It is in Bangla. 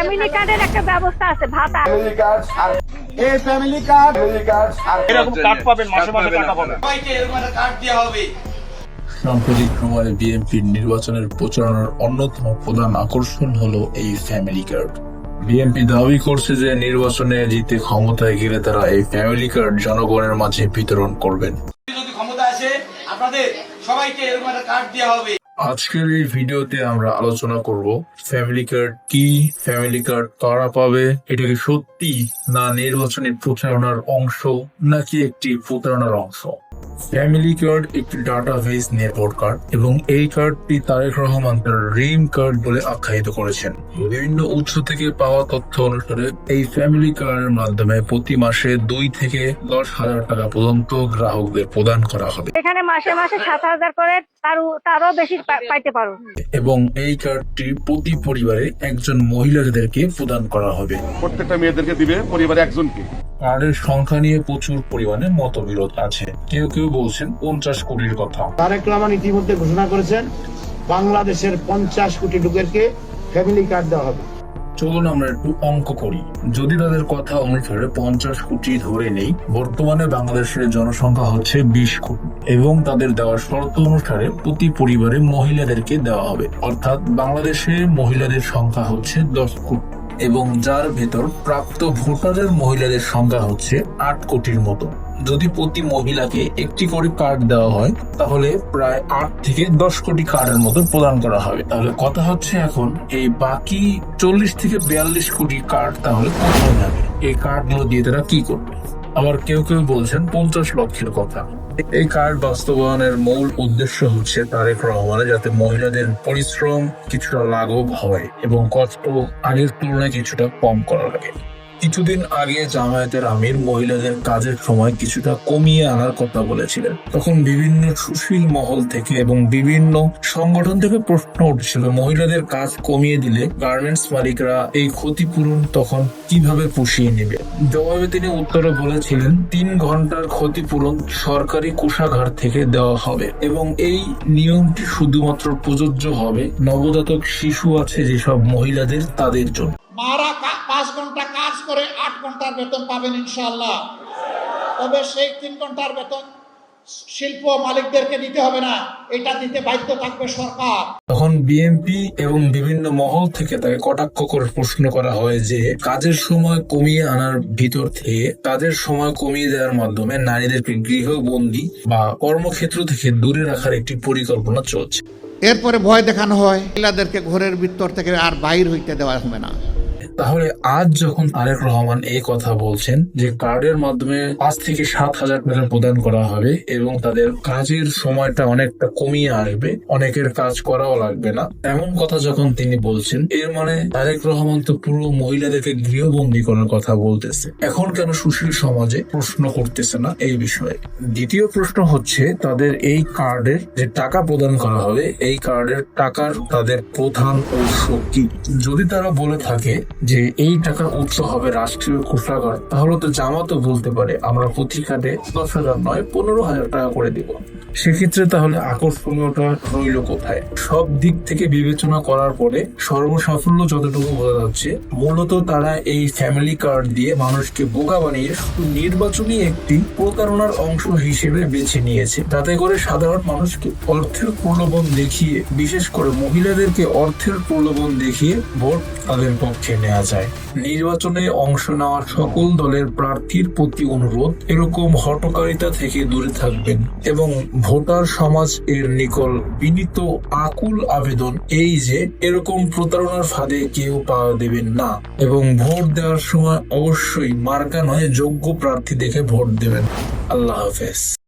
ফ্যামিলি কার্ডের একটা ব্যবস্থা আছে ভাতা। ফ্যামিলি কার্ড আর এই ফ্যামিলি কার্ড ফ্যামিলি কার্ড আর এরকম কার্ড পাবেন মাসে মাসে টাকা পাবেন। সবাইকে এরকম একটা কার্ড দেওয়া হবে। সাম্প্রতিক সময়ে বিএনপির নির্বাচনের প্রচারণার অন্যতম প্রধান আকর্ষণ হলো এই ফ্যামিলি কার্ড বিএনপি দাবি করছে যে নির্বাচনে জিতে ক্ষমতায় গেলে তারা এই ফ্যামিলি কার্ড জনগণের মাঝে বিতরণ করবেন। আপনাদের সবাইকে এরকম একটা কার্ড দেওয়া হবে। আজকের এই ভিডিওতে আমরা আলোচনা করব ফ্যামিলি কার্ড কি ফ্যামিলি কার্ড তারা পাবে এটা কি সত্যি না নির্বাচনী প্রচারণার অংশ নাকি একটি প্রতারণার অংশ? ফ্যামিলি কার্ড একটি ডাটাবেস নির্ভর কার্ড এবং এই কার্ডটি তারেক রহমান তার রিম কার্ড বলে আখ্যায়িত করেছেন। বিভিন্ন উৎস থেকে পাওয়া তথ্য অনুসারে এই ফ্যামিলি কার্ডের মাধ্যমে প্রতি মাসে দুই থেকে দশ হাজার টাকা পর্যন্ত গ্রাহকদের প্রদান করা হবে। এখানে মাসে মাসে সাত হাজার করে তারও তারও বেশি পাইতে পারো। এবং এই কার্ডটি প্রতি পরিবারে একজন মহিলাদেরকে প্রদান করা হবে। প্রত্যেকটা মেয়েদেরকে দিবে পরিবারে একজনকে। কার্ডের সংখ্যা নিয়ে প্রচুর পরিমাণে মতবিরোধ আছে। কেউ কেউ বলছেন পঞ্চাশ কোটির কথা। তারেক রহমান ইতিমধ্যে ঘোষণা করেছেন বাংলাদেশের পঞ্চাশ কোটি লোকেরকে ফ্যামিলি কার্ড দেওয়া হবে। চলুন আমরা একটু অঙ্ক করি। যদি তাদের কথা অনুসারে পঞ্চাশ কোটি ধরে নেই, বর্তমানে বাংলাদেশের জনসংখ্যা হচ্ছে বিশ কোটি এবং তাদের দেওয়া শর্ত অনুসারে প্রতি পরিবারে মহিলাদেরকে দেওয়া হবে। অর্থাৎ বাংলাদেশে মহিলাদের সংখ্যা হচ্ছে দশ কোটি। এবং যার ভেতর প্রাপ্ত ভোটারের মহিলাদের সংখ্যা হচ্ছে আট কোটির মতো। যদি প্রতি মহিলাকে একটি করে কার্ড দেওয়া হয়, তাহলে প্রায় আট থেকে দশ কোটি কার্ডের মতো প্রদান করা হবে। তাহলে কথা হচ্ছে এখন, এই বাকি চল্লিশ থেকে বিয়াল্লিশ কোটি কার্ড তাহলে কোথায় যাবে এই কার্ডগুলো দিয়ে তারা কি করবে? আবার কেউ কেউ বলছেন পঞ্চাশ লক্ষের কথা। এই কার্ড বাস্তবায়নের মূল উদ্দেশ্য হচ্ছে তারেক রহমানের যাতে মহিলাদের পরিশ্রম কিছুটা লাঘব হয় এবং কষ্ট আগের তুলনায় কিছুটা কম করা লাগে। কিছুদিন আগে জামায়াতের আমির মহিলাদের কাজের সময় কিছুটা কমিয়ে আনার কথা বলেছিলেন। তখন বিভিন্ন সুশীল মহল থেকে এবং বিভিন্ন সংগঠন থেকে প্রশ্ন উঠছিল, মহিলাদের কাজ কমিয়ে দিলে গার্মেন্টস মালিকরা এই ক্ষতিপূরণ তখন কীভাবে পুষিয়ে নেবে? জবাবে তিনি উত্তরে বলেছিলেন, তিন ঘণ্টার ক্ষতিপূরণ সরকারি কোষাঘার থেকে দেওয়া হবে এবং এই নিয়মটি শুধুমাত্র প্রযোজ্য হবে নবজাতক শিশু আছে যেসব মহিলাদের তাদের জন্য। মারা পাঁচ ঘণ্টা কাজ করে আট ঘণ্টার বেতন পাবেন ইনশাল্লাহ তবে সেই তিন ঘণ্টার বেতন শিল্প মালিকদেরকে দিতে হবে না এটা দিতে বাধ্য থাকবে সরকার। তখন বিএনপি এবং বিভিন্ন মহল থেকে তাকে কটাক্ষ করে প্রশ্ন করা হয় যে কাজের সময় কমিয়ে আনার ভিতর থেকে কাজের সময় কমিয়ে দেওয়ার মাধ্যমে নারীদেরকে গৃহবন্দী বা কর্মক্ষেত্র থেকে দূরে রাখার একটি পরিকল্পনা চলছে। এরপরে ভয় দেখানো হয় মহিলাদেরকে ঘরের ভিতর থেকে আর বাইর হইতে দেওয়া হবে না। তাহলে আজ যখন তারেক রহমান এই কথা বলছেন যে কার্ডের মাধ্যমে পাঁচ থেকে সাত হাজার টাকা প্রদান করা হবে এবং তাদের কাজের সময়টা অনেকটা কমিয়ে আসবে, অনেকের কাজ করাও লাগবে না, এমন কথা যখন তিনি বলছেন, এর মানে তারেক রহমান তো পুরো মহিলাদেরকে গৃহবন্দী করার কথা বলতেছে। এখন কেন সুশীল সমাজে প্রশ্ন করতেছে না এই বিষয়ে? দ্বিতীয় প্রশ্ন হচ্ছে, তাদের এই কার্ডের যে টাকা প্রদান করা হবে, এই কার্ডের টাকার তাদের প্রধান উৎস কি? যদি তারা বলে থাকে যে এই টাকার উৎস হবে রাষ্ট্রীয় কোষাগার, তাহলে তো জামাতও বলতে পারে, আমরা প্রতি কার্ডে দশ হাজার নয়, পনেরো হাজার টাকা করে দিব। সেক্ষেত্রে তাহলে আকর্ষণীয়টা রইল কোথায়? সব দিক থেকে বিবেচনা করার পরে সর্বসাফল্য যতটুকু বোঝা যাচ্ছে, মূলত তারা এই ফ্যামিলি কার্ড দিয়ে মানুষকে বোকা বানিয়ে শুধু নির্বাচনী একটি প্রতারণার অংশ হিসেবে বেছে নিয়েছে। তাতে করে সাধারণ মানুষকে অর্থের প্রলোভন দেখিয়ে, বিশেষ করে মহিলাদেরকে অর্থের প্রলোভন দেখিয়ে ভোট তাদের পক্ষে নেওয়া যায়। নির্বাচনে অংশ নেওয়া সকল দলের প্রার্থীর প্রতি অনুরোধ, এরকম হটকারিতা থেকে দূরে থাকবেন এবং ভোটার সমাজ এর নিকল বিনীত আকুল আবেদন এই যে, এরকম প্রতারণার ফাঁদে কেউ পা দেবেন না এবং ভোট দেওয়ার সময় অবশ্যই মার্কা নয়, যোগ্য প্রার্থী দেখে ভোট দেবেন। আল্লাহ হাফেজ।